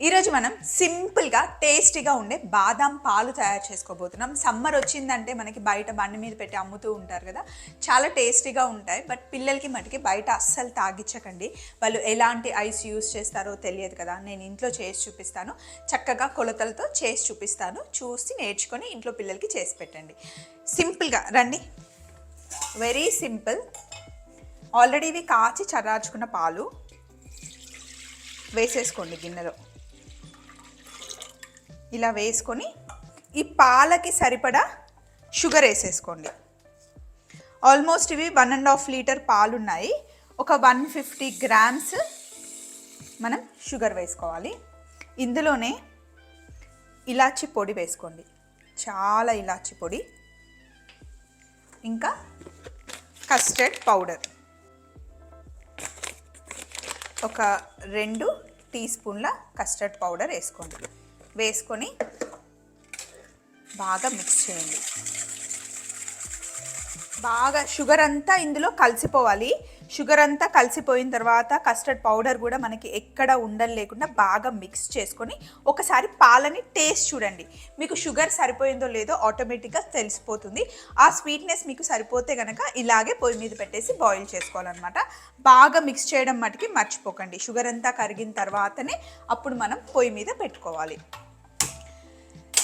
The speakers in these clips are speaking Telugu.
ఈరోజు మనం సింపుల్గా టేస్టీగా ఉండే బాదాం పాలు తయారు చేసుకోబోతున్నాం. సమ్మర్ వచ్చిందంటే మనకి బయట బండి మీద పెట్టి అమ్ముతూ ఉంటారు కదా. చాలా టేస్టీగా ఉంటాయి బట్ పిల్లలకి మటుకి బయట అస్సలు తాగించకండి వాళ్ళు ఎలాంటి ఐస్ యూస్ చేస్తారో తెలియదు కదా. నేను ఇంట్లో చేసి చూపిస్తాను. చక్కగా కొలతలతో చేసి చూపిస్తాను. చూసి నేర్చుకొని ఇంట్లో పిల్లలకి చేసి పెట్టండి. సింపుల్గా రండి. వెరీ సింపుల్ ఆల్రెడీ ఇవి కాచి చర్రార్చుకున్న పాలు వేసేసుకోండి గిన్నెలో. ఇలా వేసుకొని ఈ పాలకి సరిపడా షుగర్ వేసేసుకోండి. ఆల్మోస్ట్ ఇవి వన్ అండ్ హాఫ్ లీటర్ పాలు ఉన్నాయి ఒక వన్ ఫిఫ్టీ గ్రామ్స్ మనం షుగర్ వేసుకోవాలి. ఇందులోనే ఇలాచి పొడి వేసుకోండి. చాలా ఇలాచి పొడి. ఇంకా కస్టర్డ్ పౌడర్. ఒక రెండు టీ స్పూన్ల కస్టర్డ్ పౌడర్ వేసుకోండి. వేసుకొని బాగా మిక్స్ చేయండి. బాగా షుగర్ అంతా ఇందులో కలిసిపోవాలి. షుగర్ అంతా కలిసిపోయిన తర్వాత కస్టర్డ్ పౌడర్ కూడా మనకి ఎక్కడ ఉండలు లేకుండా బాగా మిక్స్ చేసుకొని ఒకసారి పాలని టేస్ట్ చూడండి. మీకు షుగర్ సరిపోయిందో లేదో ఆటోమేటిక్గా తెలిసిపోతుంది. ఆ స్వీట్నెస్ మీకు సరిపోతే కనుక ఇలాగే పొయ్యి మీద పెట్టేసి బాయిల్ చేసుకోవాలన్నమాట. బాగా మిక్స్ చేయడం మటుకి మర్చిపోకండి. షుగర్ అంతా కరిగిన తర్వాతనే అప్పుడు మనం పొయ్యి మీద పెట్టుకోవాలి.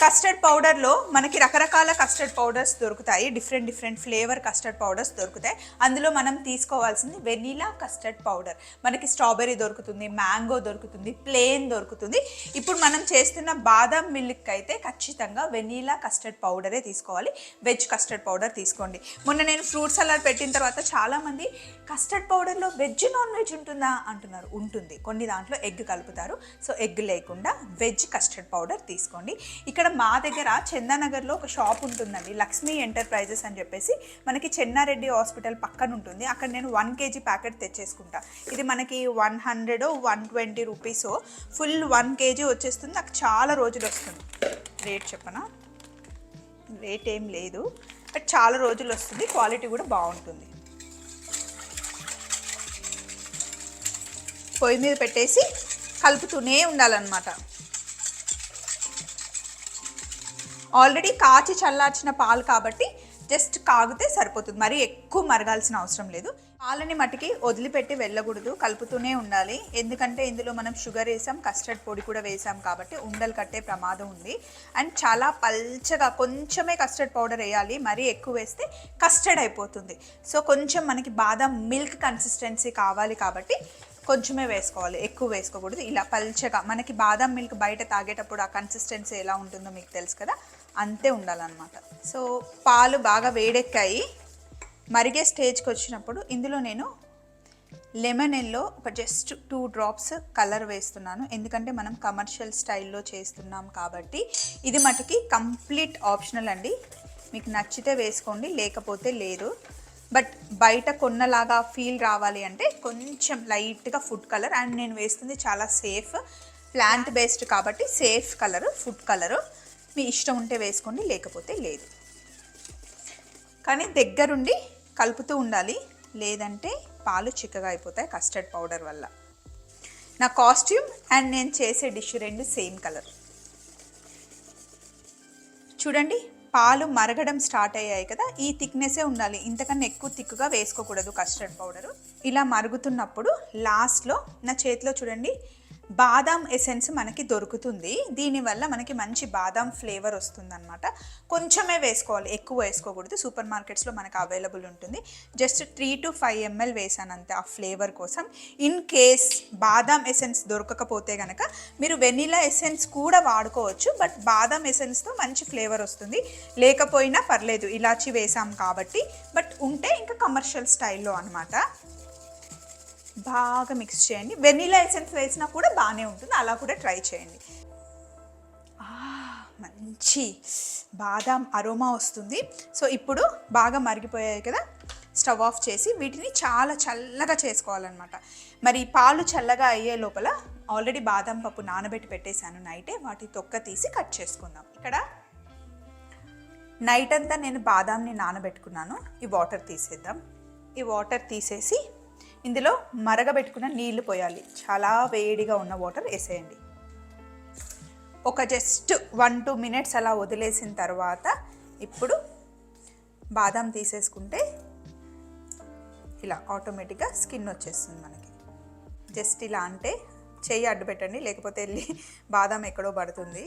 కస్టర్డ్ పౌడర్లో మనకి రకరకాల కస్టర్డ్ పౌడర్స్ దొరుకుతాయి. Different different flavour custard powders దొరుకుతాయి. అందులో మనం తీసుకోవాల్సింది వెనీలా కస్టర్డ్ పౌడర్. మనకి స్ట్రాబెర్రీ దొరుకుతుంది మ్యాంగో దొరుకుతుంది ప్లేన్ దొరుకుతుంది. ఇప్పుడు మనం చేస్తున్న బాదం మిల్క్ అయితే ఖచ్చితంగా వెనీలా కస్టర్డ్ పౌడరే తీసుకోవాలి. వెజ్ కస్టర్డ్ పౌడర్ తీసుకోండి. మొన్న నేను ఫ్రూట్ సలాడ్ పెట్టిన తర్వాత చాలామంది కస్టర్డ్ పౌడర్లో వెజ్ నాన్ వెజ్ ఉంటుందా? అంటున్నారు. ఉంటుంది. కొన్ని దాంట్లో ఎగ్ కలుపుతారు. సో ఎగ్ లేకుండా వెజ్ కస్టర్డ్ పౌడర్ తీసుకోండి. ఇక్కడ మా దగ్గర చందానగర్లో ఒక షాప్ ఉంటుందండి లక్ష్మీ ఎంటర్ప్రైజెస్ అని చెప్పేసి. మనకి చెన్నారెడ్డి హాస్పిటల్ పక్కన ఉంటుంది. అక్కడ నేను వన్ కేజీ ప్యాకెట్ తెచ్చేసుకుంటా. ఇది మనకి one hundred one twenty rupees. Full one KG వచ్చేస్తుంది. నాకు చాలా రోజులు వస్తుంది. రేట్ చెప్పనా? రేట్ ఏం లేదు. బట్ చాలా రోజులు వస్తుంది. క్వాలిటీ కూడా బాగుంటుంది. పొయ్యి మీద పెట్టేసి కలుపుతూనే ఉండాలన్నమాట. ఆల్రెడీ కాచి చల్లార్చిన పాలు కాబట్టి జస్ట్ కాగితే సరిపోతుంది. మరి ఎక్కువ మరగాల్సిన అవసరం లేదు. పాలని మట్టికి వదిలిపెట్టి వెళ్ళకూడదు. కలుపుతూనే ఉండాలి. ఎందుకంటే ఇందులో మనం షుగర్ వేసాం కస్టర్డ్ పొడి కూడా వేసాం కాబట్టి ఉండలు కట్టే ప్రమాదం ఉంది. అండ్ చాలా పల్చగా కొంచెమే కస్టర్డ్ పౌడర్ వేయాలి. మరీ ఎక్కువ వేస్తే కస్టర్డ్ అయిపోతుంది. సో కొంచెం మనకి బాదం మిల్క్ కన్సిస్టెన్సీ కావాలి కాబట్టి కొంచెమే వేసుకోవాలి ఎక్కువ వేసుకోకూడదు. ఇలా పల్చగా మనకి బాదం మిల్క్ బయట తాగేటప్పుడు ఆ కన్సిస్టెన్సీ ఎలా ఉంటుందో మీకు తెలుసు కదా? అంతే ఉండాలన్నమాట. సో పాలు బాగా వేడెక్కాయి. మరిగే స్టేజ్కి వచ్చినప్పుడు ఇందులో నేను లెమన్ ఎల్లో ఒక జస్ట్ టూ డ్రాప్స్ కలర్ వేస్తున్నాను. ఎందుకంటే మనం కమర్షియల్ స్టైల్లో చేస్తున్నాం కాబట్టి ఇది మటుకి కంప్లీట్ ఆప్షనల్ అండి. మీకు నచ్చితే వేసుకోండి లేకపోతే లేదు. బట్ బయట కొన్నలాగా ఫీల్ రావాలి అంటే కొంచెం లైట్గా ఫుడ్ కలర్. అండ్ నేను వేస్తుంది చాలా సేఫ్ ప్లాంట్ బేస్డ్ కాబట్టి సేఫ్ కలరు ఫుడ్ కలరు. మీ ఇష్టం ఉంటే వేసుకోండి లేకపోతే లేదు. కానీ దగ్గరుండి కలుపుతూ ఉండాలి. లేదంటే పాలు చిక్కగా అయిపోతాయి కస్టర్డ్ పౌడర్ వల్ల. నా కాస్ట్యూమ్ అండ్ నేను చేసే డిష్ రెండు సేమ్ కలర్. చూడండి పాలు మరగడం స్టార్ట్ అయ్యాయి కదా ఈ థిక్నెస్సే ఉండాలి. ఇంతకన్నా ఎక్కువ థిక్గా వేసుకోకూడదు కస్టర్డ్ పౌడరు. ఇలా మరుగుతున్నప్పుడు లాస్ట్లో నా చేతిలో చూడండి బాదాం ఎసెన్స్ మనకి దొరుకుతుంది. దీనివల్ల మనకి మంచి బాదాం ఫ్లేవర్ వస్తుందన్నమాట. కొంచెమే వేసుకోవాలి. ఎక్కువ వేసుకోకూడదు. సూపర్ మార్కెట్స్లో మనకు అవైలబుల్ ఉంటుంది. Just three to five ML వేసాను అంతే ఆ ఫ్లేవర్ కోసం. ఇన్ కేస్ బాదాం ఎసెన్స్ దొరకకపోతే కనుక మీరు వెనిలా ఎసెన్స్ కూడా వాడుకోవచ్చు. బట్ బాదాం ఎసెన్స్తో మంచి ఫ్లేవర్ వస్తుంది. లేకపోయినా పర్లేదు. ఇలాచి వేసాం కాబట్టి. బట్ ఉంటే ఇంకా కమర్షియల్ స్టైల్లో అనమాట బాగా మిక్స్ చేయండి. వెనీలా ఎసెన్స్ వేసినా కూడా బాగానే ఉంటుంది. అలా కూడా ట్రై చేయండి. మంచి బాదాం అరోమా వస్తుంది. సో ఇప్పుడు బాగా మరిగిపోయాయి కదా స్టవ్ ఆఫ్ చేసి వీటిని చాలా చల్లగా చేసుకోవాలన్నమాట. మరి పాలు చల్లగా అయ్యే లోపల ఆల్రెడీ బాదం పప్పు నానబెట్టి పెట్టేశాను నైటే వాటి తొక్క తీసి కట్ చేసుకుందాం. ఇక్కడ నైట్ అంతా నేను బాదాంని నానబెట్టుకున్నాను. ఈ వాటర్ తీసేద్దాం. ఈ వాటర్ తీసేసి ఇందులో మరగబెట్టుకున్న నీళ్ళు పోయాలి. చాలా వేడిగా ఉన్న వాటర్ వేసేయండి. ఒక జస్ట్ వన్ టూ మినిట్స్ అలా వదిలేసిన తర్వాత ఇప్పుడు బాదం తీసేసుకుంటే ఇలా ఆటోమేటిక్గా స్కిన్ వచ్చేస్తుంది మనకి. జస్ట్ ఇలా అంటే చెయ్యి అడ్డు పెట్టండి లేకపోతే వెళ్ళి బాదం ఎక్కడో పడుతుంది.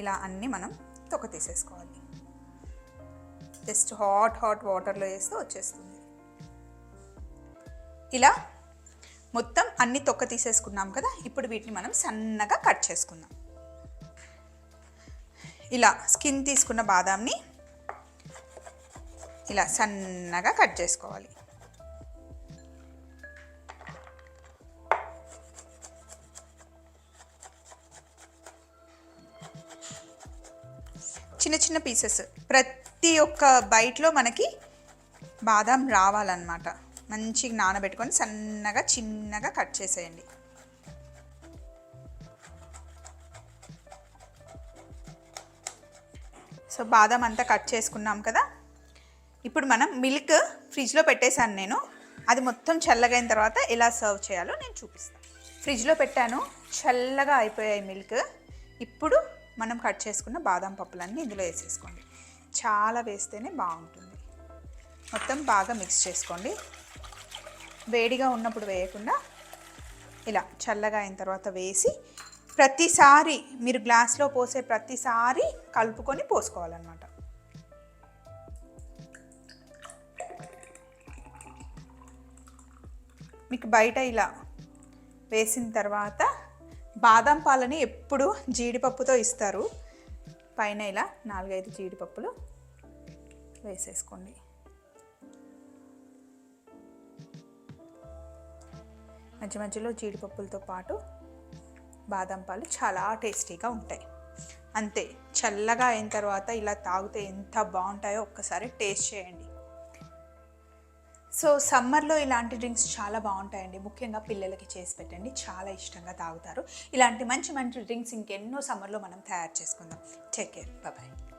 ఇలా అన్నీ మనం తొక్క తీసేసుకోవాలి. జస్ట్ హాట్ హాట్ వాటర్లో వేస్తే వచ్చేస్తుంది. ఇలా మొత్తం అన్ని తొక్క తీసేసుకున్నాం కదా ఇప్పుడు వీటిని మనం సన్నగా కట్ చేసుకుందాం. ఇలా స్కిన్ తీసుకున్న బాదాంని ఇలా సన్నగా కట్ చేసుకోవాలి. చిన్న చిన్న పీసెస్ ప్రతి ప్రతి ఒక్క బైట్లో మనకి బాదం రావాలన్నమాట. మంచిగా నానబెట్టుకొని సన్నగా చిన్నగా కట్ చేసేయండి. సో బాదం అంతా కట్ చేసుకున్నాం కదా. ఇప్పుడు మనం మిల్క్ ఫ్రిడ్జ్లో పెట్టేశాను నేను. అది మొత్తం చల్లగైన తర్వాత ఎలా సర్వ్ చేయాలో నేను చూపిస్తాను ఫ్రిడ్జ్లో పెట్టాను. చల్లగా అయిపోయాయి మిల్క్. ఇప్పుడు మనం కట్ చేసుకున్న బాదం పప్పులన్నీ ఇందులో వేసేసుకోండి. చాలా వేస్తేనే బాగుంటుంది. మొత్తం బాగా మిక్స్ చేసుకోండి. వేడిగా ఉన్నప్పుడు వేయకుండా ఇలా చల్లగా అయిన తర్వాత వేసి ప్రతిసారి మీరు గ్లాస్లో పోసే ప్రతిసారి కలుపుకొని పోసుకోవాలన్నమాట. మీకు బయట ఇలా వేసిన తర్వాత బాదం పాలని ఎప్పుడు జీడిపప్పుతో ఇస్తారు. పైన ఇలా నాలుగైదు జీడిపప్పులు వేసేసుకోండి. మధ్య మధ్యలో జీడిపప్పులతో పాటు బాదం పాలు చాలా టేస్టీగా ఉంటాయి. అంతే చల్లగా అయిన తర్వాత ఇలా తాగితే ఎంత బాగుంటాయో ఒక్కసారి టేస్ట్ చేయండి. సో సమ్మర్లో ఇలాంటి డ్రింక్స్ చాలా బాగుంటాయండి. ముఖ్యంగా పిల్లలకి చేసి పెట్టండి. చాలా ఇష్టంగా తాగుతారు. ఇలాంటి మంచి మంచి డ్రింక్స్ ఇంకెన్నో సమ్మర్లో మనం తయారు చేసుకుందాం. Take care bye